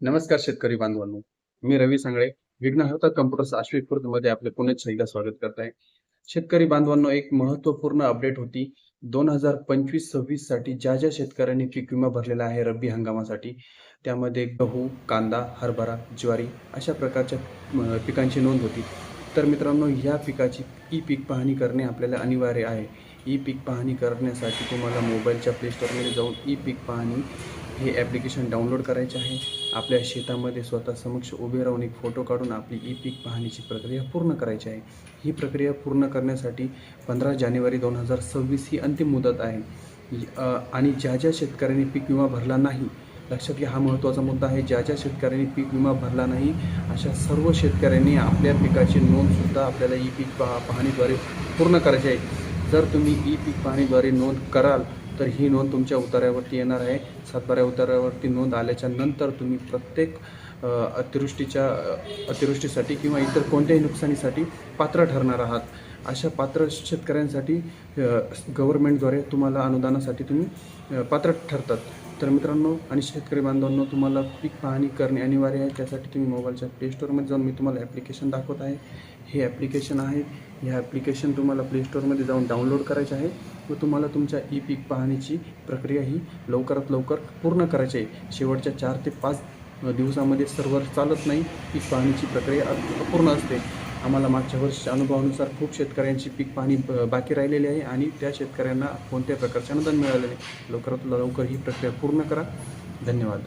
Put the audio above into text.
नमस्कार शेतकरी बांधवांनो. मी रवी सांगळे. विघ्नहर्ता कम्प्युटर्स आश्विकमध्ये आपले पुण्यात सहीला स्वागत करत आहे शेतकरी बांधवांनो एक महत्त्वपूर्ण अपडेट होती. दोन हजार पंचवीस सव्वीससाठी ज्या ज्या शेतकऱ्यांनी पीक विमा भरलेला आहे रब्बी हंगामासाठी त्यामध्ये गहू कांदा हरभरा ज्वारी अशा प्रकारच्या पिकांची नोंद होती. तर मित्रांनो या पिकाची ई पीक पाहणी करणे आपल्याला अनिवार्य आहे. ई पीक पाहणी करण्यासाठी तुम्हाला मोबाईलच्या प्ले स्टोरमध्ये जाऊन ई पीक पाहणी हे ॲप्लिकेशन डाउनलोड करायचे आहे. आपल्या शेतामध्ये स्वतः समक्ष उभे राहून एक फोटो काढून आपली ई पीक पाहणीची प्रक्रिया पूर्ण करायची आहे. ही प्रक्रिया पूर्ण करण्यासाठी पंधरा जानेवारी दोन हजार सव्वीस ही अंतिम मुदत आहे. आणि ज्या ज्या शेतकऱ्यांनी पीक विमा भरला नाही लक्षात घ्या हा महत्त्वाचा मुद्दा आहे. ज्या ज्या शेतकऱ्यांनी पीक विमा भरला नाही अशा सर्व शेतकऱ्यांनी आपल्या पिकाची नोंदसुद्धा आपल्याला ई पीक पहा पाहणीद्वारे पूर्ण करायची आहे. जर तुम्ही ई पीक पाहणीद्वारे नोंद कराल तर ही नोंद तुमच्या उतार्यावरती येणार आहे. सातबाऱ्या उतार्यावरती नोंद आल्याच्यानंतर तुम्ही प्रत्येक अतिवृष्टीच्या अतिवृष्टीसाठी किंवा इतर कोणत्याही नुकसानीसाठी पात्र ठरणार आहात. अशा पात्र शेतकऱ्यांसाठी गव्हर्नमेंटद्वारे तुम्हाला अनुदानासाठी तुम्ही पात्र ठरतात. तर मित्रांनो आणि शेतकरी बांधवांनो तुम्हाला पीक पाहणी करणे अनिवार्य आहे. त्यासाठी तुम्ही मोबाईलच्या प्ले स्टोअरमध्ये जाऊन मी तुम्हाला ॲप्लिकेशन दाखवत आहे. हे ॲप्लिकेशन आहे. हे ॲप्लिकेशन तुम्हाला प्ले स्टोअरमध्ये जाऊन डाउनलोड करायचे आहे व तुम्हाला तुमच्या ई पीक पाहणीची प्रक्रिया ही लवकरात लवकर पूर्ण करायची आहे. शेवटच्या चार ते पाच दिवसामध्ये सर्व्हर चालत नाही पीक पाहणीची प्रक्रिया अपूर्ण असते. आम्हाला मागच्या वर्षीच्या अनुभवानुसार खूप शेतकऱ्यांची पीक पाहणी बाकी राहिलेली आहे आणि त्या शेतकऱ्यांना कोणत्या प्रकारचे अनुदान मिळालेले लवकरात लवकर ही प्रक्रिया पूर्ण करा. धन्यवाद.